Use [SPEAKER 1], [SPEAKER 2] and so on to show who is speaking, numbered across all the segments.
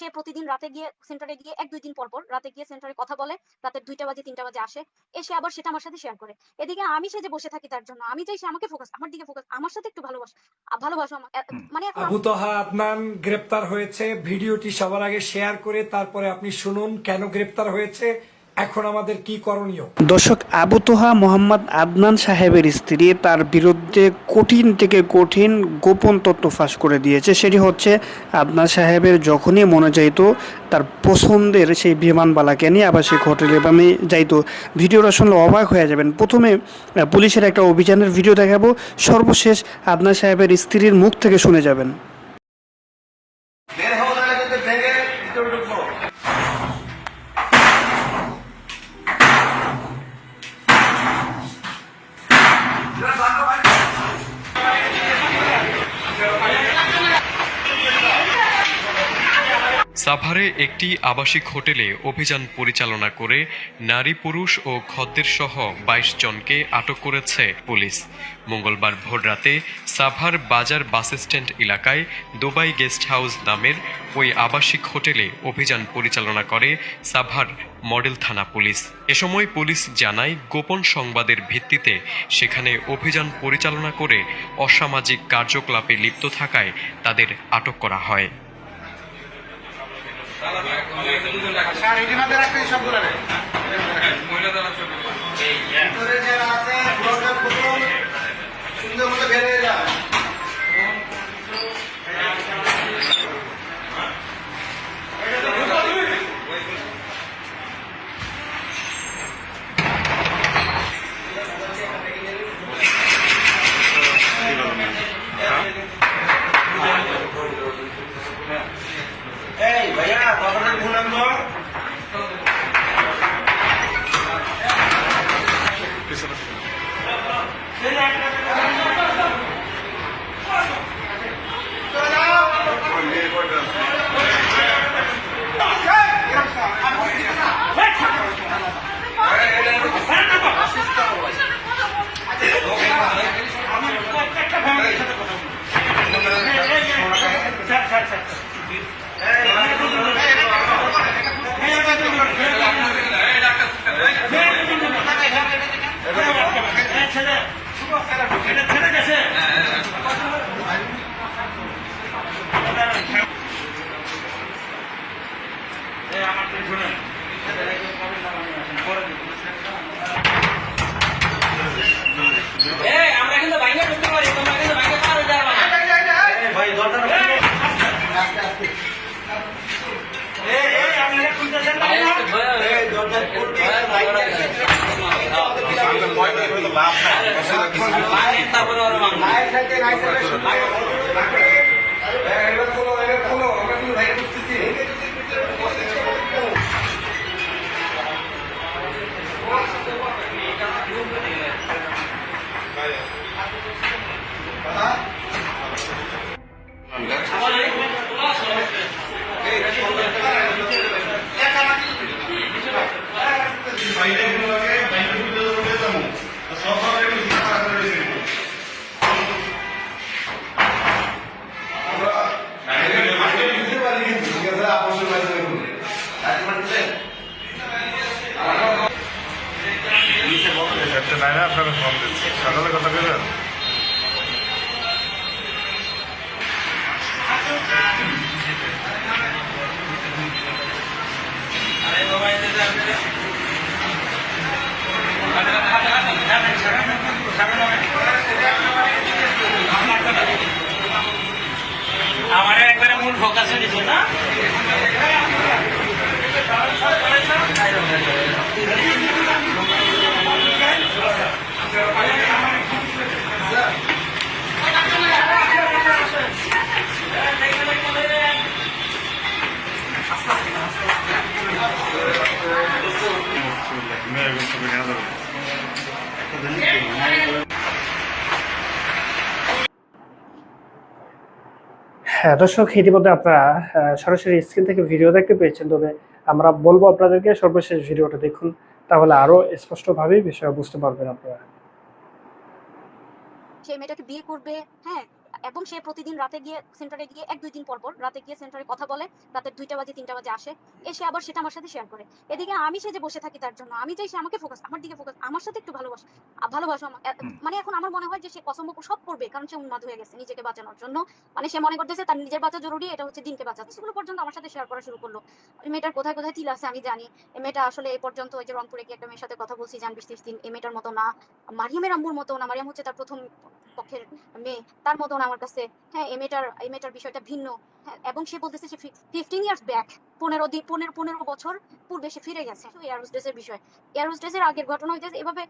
[SPEAKER 1] সে প্রতিদিন রাতে গিয়ে সেন্টারে গিয়ে এক দুই দিন পর পর রাতে গিয়ে সেন্টারে কথা বলে, রাতে দুইটা বাজে, তিনটা বাজে আসে, এসে আবার সেটা আমার সাথে শেয়ার করে। এদিকে আমি সে যে বসে থাকি তার জন্য, আমি চাই সে আমাকে ফোকাস আমার দিকে ফোকাস আমার সাথে একটু ভালোবাসা ভালোবাসো মানে
[SPEAKER 2] আবু তোহা গ্রেপ্তার হয়েছে, ভিডিওটি সবার আগে শেয়ার করে, তারপরে আপনি শুনুন কেন গ্রেপ্তার হয়েছে। এখন আমাদের কি করণীয়?
[SPEAKER 3] দর্শক, আবু তোহা মোহাম্মদ আদনান সাহেবের স্ত্রী, তার বিরুদ্ধে কঠিন থেকে কঠিন গোপন তথ্য ফাঁস করে দিয়েছে। সেটি হচ্ছে, আদনান সাহেবের যখনই মনে যাইতো, তার পছন্দের সেই বিমানবালাকে নিয়ে আবাসিক হোটেলে আমি যাইতো। ভিডিওটা শুনলে অবাক হয়ে যাবেন। প্রথমে পুলিশের একটা অভিযানের ভিডিও দেখাবো। সর্বশেষ, আদনান সাহেবের স্ত্রীর মুখ থেকে শুনে যাবেন।
[SPEAKER 4] সাভারে একটি আবাসিক হোটেলে অভিযান পরিচালনা করে নারী, পুরুষ ও খদ্দের সহ বাইশ জনকে আটক করেছে পুলিশ। মঙ্গলবার ভোররাতে সাভার বাজার বাস স্ট্যান্ড এলাকায় দুবাই গেস্ট হাউস নামের ওই আবাসিক হোটেলে অভিযান পরিচালনা করে সাভার মডেল থানা পুলিশ। এ সময় পুলিশ জানায়, গোপন সংবাদের ভিত্তিতে সেখানে অভিযান পরিচালনা করে অসামাজিক কার্যকলাপে লিপ্ত থাকায় তাদের আটক করা হয়।
[SPEAKER 5] স্যার রাখতে সবগুলো আছে সুন্দর মতো বেড়ে হয়ে যায়। এই ভাইয়া কখন ফোন আনব
[SPEAKER 6] আমরা কিন্তু বাইরে ঢুকতে পারি তোমরা কিন্তু বাইরে পার হয়ে যাবে না
[SPEAKER 5] ভাই দরকার এই দরজার খুলতে লাভ নাই
[SPEAKER 6] তারপরে মূল ফোকাসে দিছে না?
[SPEAKER 7] মেয়ে
[SPEAKER 3] হ্যাঁ দর্শক, ইতিমধ্যে আপনারা সরাসরি স্ক্রিন থেকে ভিডিও দেখতে পেয়েছেন। তবে আমরা বলব আপনাদেরকে সর্বশেষ ভিডিওটা দেখুন, তাহলে আরও স্পষ্টভাবে বিষয় বুঝতে পারবেন আপনারা।
[SPEAKER 1] সে মেয়েটাকে বিয়ে করবে হ্যাঁ এবং সে প্রতিদিন রাতে গিয়ে সেন্টারে গিয়ে এক দুই দিন পর পর রাতে গিয়ে সেন্টারে কথা বলে রাতে দুইটা বাজে তিনটা বাজে আসে এসে আবার সেটা আমার সাথে শেয়ার করে। এদিকে আমি সে যে বসে থাকি তার জন্য আমি চাই সে আমাকে ফোকাস আমার দিকে ফোকাস আমার সাথে একটু ভালোবাসা ভালোবাসা এ-। মানে এখন আমার মনে হয় যে সে কসম সব করবে কারণ সে উন্মাদ হয়ে গেছে নিজেকে বাঁচানোর জন্য। মানে সে মনে করতেছে তার নিজের বাঁচা জরুরি এটা হচ্ছে দিনকে বাঁচাচ্ছে সেগুলো পর্যন্ত আমার সাথে শেয়ার করা শুরু করল। মেয়েটার কোথায় কোথায় তিল আছে আমি জানি। মেয়েটা আসলে এই পর্যন্ত ওই যে রংপুরে গিয়ে একটা মেয়ের সাথে কথা বলছি জান বিশ ত্রিশ দিন এ মেয়েটার মতো না। মারিয়ামের আম্মুর মতো না মারিয়াম হচ্ছে তার প্রথম পক্ষের মেয়ে তার মতো আমার কাছে হ্যাঁ এই মেয়েটার বিষয়টা ভিন্ন। হ্যাঁ, এবং সে বলতেছে সে ফিফটিন ইয়ার্স ব্যাক পনেরো দিন পনেরো পনেরো বছর পূর্বে সে ফিরে গেছে। এয়ার হোস্টেসের বিষয়। এয়ার হোস্টেসের আগের ঘটনা হইতেছে এভাবে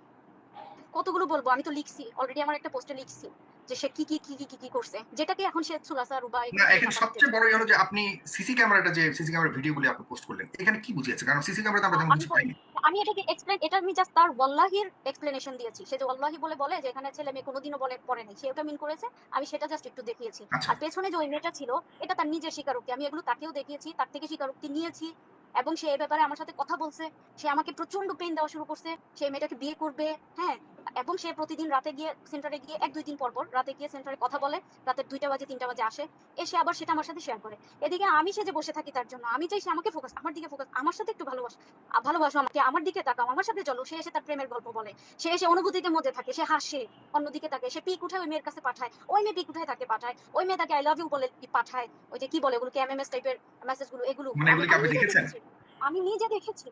[SPEAKER 1] কতগুলো বলব আমি তো লিখছি অলরেডি আমার একটা পোস্টে লিখছি যে সে কি কি কি কি কি কি করছে। যেটাকে এখন সে সুলাসা রুবা
[SPEAKER 5] না এখানে সবচেয়ে বড় হলো যে আপনি সিসি ক্যামেরাটা যে সিসি ক্যামেরা ভিডিওগুলি আপনি পোস্ট করলেন এখানে কি বুঝিয়েছে? কারণ সিসি ক্যামেরাতে আমরা তেমন কিছু পাইনি।
[SPEAKER 1] আমি এটাকে এক্সপ্লেন এটা আমি জাস্ট তার ওয়াল্লাহির এক্সপ্লেনেশন দিয়েছি সে যে ওয়াল্লাহি বলে বলে যে এখানে ছেলে মেয়ে কোনোদিনও বলে পড়ে নাই সে ওটা মিন করেছে আমি সেটা জাস্ট একটু দেখিয়েছি
[SPEAKER 5] আচ্ছা।
[SPEAKER 1] আর পেছনে যে ওই মেয়েটা ছিল এটা তার নিজের স্বীকারোক্তি আমি এগুলো তাকেও দেখিয়েছি তার থেকে স্বীকারোক্তি নিয়েছি এবং সে এ ব্যাপারে আমার সাথে কথা বলছে সে আমাকে প্রচণ্ড পেন দেওয়া শুরু করছে সে মেয়েটাকে বিয়ে করবে হ্যাঁ এবং সে প্রতিদিন রাতে গিয়ে সেন্টারে গিয়ে এক দুই দিন পর পর রাতে গিয়ে সেন্টারে কথা বলে রাতের দুইটা বাজে তিনটা বাজে আসে এসে আবার সেটা আমার সাথে শেয়ার করে। এদিকে আমি সে যে বসে থাকি তার জন্য আমি চাই সে আমাকে ফোকাস আমার দিকে ফোকাস আমার সাথে একটু ভালোবাসা ভালোবাসো আমাকে আমার দিকে তাকাও আমার সাথে চলো। সে এসে তার প্রেমের গল্প বলে সে এসে অনুভূতির মধ্যে থাকে সে হাসে অন্যদিকে তাকে সে পিক উঠায় ওই মেয়ের কাছে পাঠায় ওই মেয়ে পিক উঠায় তাকে পাঠায় ওই মেয়ে তাকে আই লাভ ইউ বলে পাঠায় ওই যে কি বলে ওগুলোকে এমএমএস টাইপের মেসেজগুলো এগুলো।
[SPEAKER 5] মানে কি
[SPEAKER 1] আমি নিজে দেখেছি।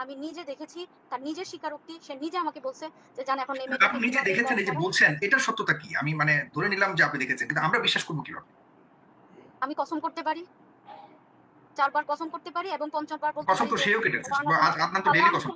[SPEAKER 1] আমি নিজে দেখেছি তার নিজের স্বীকারোক্তি সে নিজে আমাকে বলছে যে জান এখন এই
[SPEAKER 5] আপনি নিজে দেখেছেন এই যে বলছেন এটার সত্যতা কি? আমি মানে ধরে নিলাম যে আপনি দেখেছেন কিন্তু আমরা বিশ্বাস করব কীভাবে?
[SPEAKER 1] আমি কসম করতে পারি? চারবার কসম করতে পারি এবং পঞ্চমবার বলতে
[SPEAKER 5] কসম তো সেও কেটেছে আদনান তো ডেইলি কসম।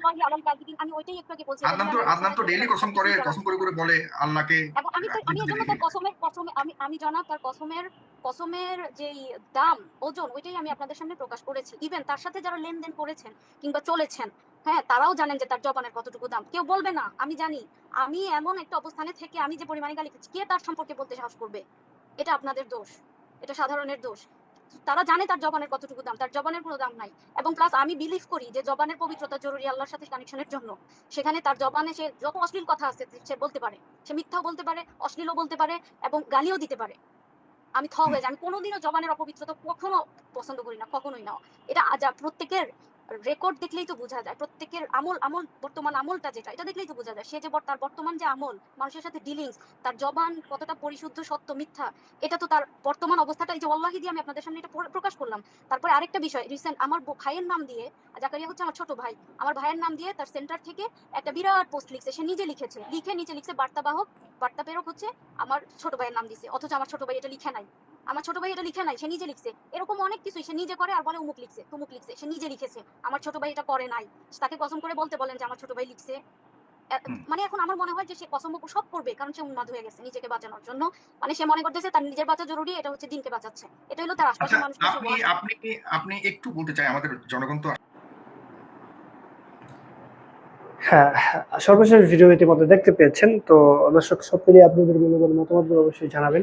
[SPEAKER 1] আমি ওইটাই একটু আগে বলছি
[SPEAKER 5] আদনান তো
[SPEAKER 1] এটা
[SPEAKER 5] আদনান তো ডেইলি কসম করে কসম করে করে বলে আল্লাহকে
[SPEAKER 1] এবং আমি তো- আমি এজন্য তার কসমের কসমে আমি আমি জানা তার কসমের কসমের যেই দাম, ওজন, ওইটাই আমি আপনাদের সামনে প্রকাশ করেছি। ইভেন তার সাথে যারা লেনদেন করেছেন কিংবা চলেছেন হ্যাঁ তারাও জানেন যে তার জবানের কতটুকু দাম। কেউ বলবে না, আমি জানি। আমি এমন একটা অবস্থানে থেকে আমি যে পরিমাণে গালি খাচ্ছি, কে তার সম্পর্কে বলতে সাহস করবে? এটা আপনাদের দোষ। এটা সাধারণের দোষ। তারা জানে তার জবানের কতটুকু দাম, তার জবানের কোনো দাম নাই। এবং প্লাস আমি বিলিভ করি যে জবানের পবিত্রতা জরুরি আল্লাহর সাথে কানেকশনের জন্য। সেখানে তার জবানে সে যত অশ্লীল কথা আছে, সে বলতে পারে। সে মিথ্যাও বলতে পারে, অশ্লীলও বলতে পারে এবং গালিও দিতে পারে। আমি থ হয়ে যাই। আমি কোনোদিনও জবানের অপবিত্রতা কখনো পছন্দ করি না, কখনোই না। এটা প্রত্যেকের রেকর্ড দেখলেই তো বোঝা যায়। প্রত্যেকের আমল আমল, বর্তমান আমলটা যেটা, এটা দেখলেই তো বোঝা যায়। সে যে তার বর্তমান যে আমল, মানুষের সাথে ডিলিংস তার জবান কতটা পরিশুদ্ধ, সত্য, মিথ্যা, এটা তো তার বর্তমান অবস্থাটা, এই যে অল্লাহি দিয়ে আমি আপনাদের সামনে এটা প্রকাশ করলাম। তারপরে আরেকটা বিষয় রিসেন্ট আমার ভাইয়ের নাম দিয়ে, জাকারিয়া হচ্ছে আমার ছোট ভাই, আমার ভাইয়ের নাম দিয়ে তার সেন্টার থেকে একটা বিরাট পোস্ট লিখছে। সে নিজে লিখেছে, লিখে নিচে লিখছে বার্তাবাহক, বার্তা প্রেরক হচ্ছে আমার ছোট ভাইয়ের নাম দিছে। অথচ আমার ছোট ভাই এটা লিখে নাই। আমার ছোট ভাই এটা লিখে নাই সে নিজে লিখছে। এরকম অনেক কিছুই সে নিজে করে আর বলে উমুক লিখছে তুমুক লিখছে সে নিজে লিখেছে। আমার ছোট ভাই এটা করে নাই। তাকে কসম করে বলতে বলেন যে আমার ছোট ভাই লিখছে। মানে এখন আমার মনে হয় যে সে কসম সব করবে কারণ সে উন্মাদ হয়ে গেছে নিজেকে বাঁচানোর জন্য। মানে সে মনে করতেছে তার নিজের বাঁচা জরুরি এটা হচ্ছে দিনকে বাঁচাচ্ছে। এটা হলো তার
[SPEAKER 5] আচ্ছা
[SPEAKER 1] আশপাশের মানুষকে সে
[SPEAKER 5] আপনি আপনি আপনি একটু বলতে চাই আমাদের জনগণ তো
[SPEAKER 3] হ্যাঁ হ্যাঁ, সর্বশেষ ভিডিও ইতিমধ্যে দেখতে পেয়েছেন। তো দর্শক সব মিলিয়ে আপনাদের মূল্যবান মতামতগুলো অবশ্যই জানাবেন।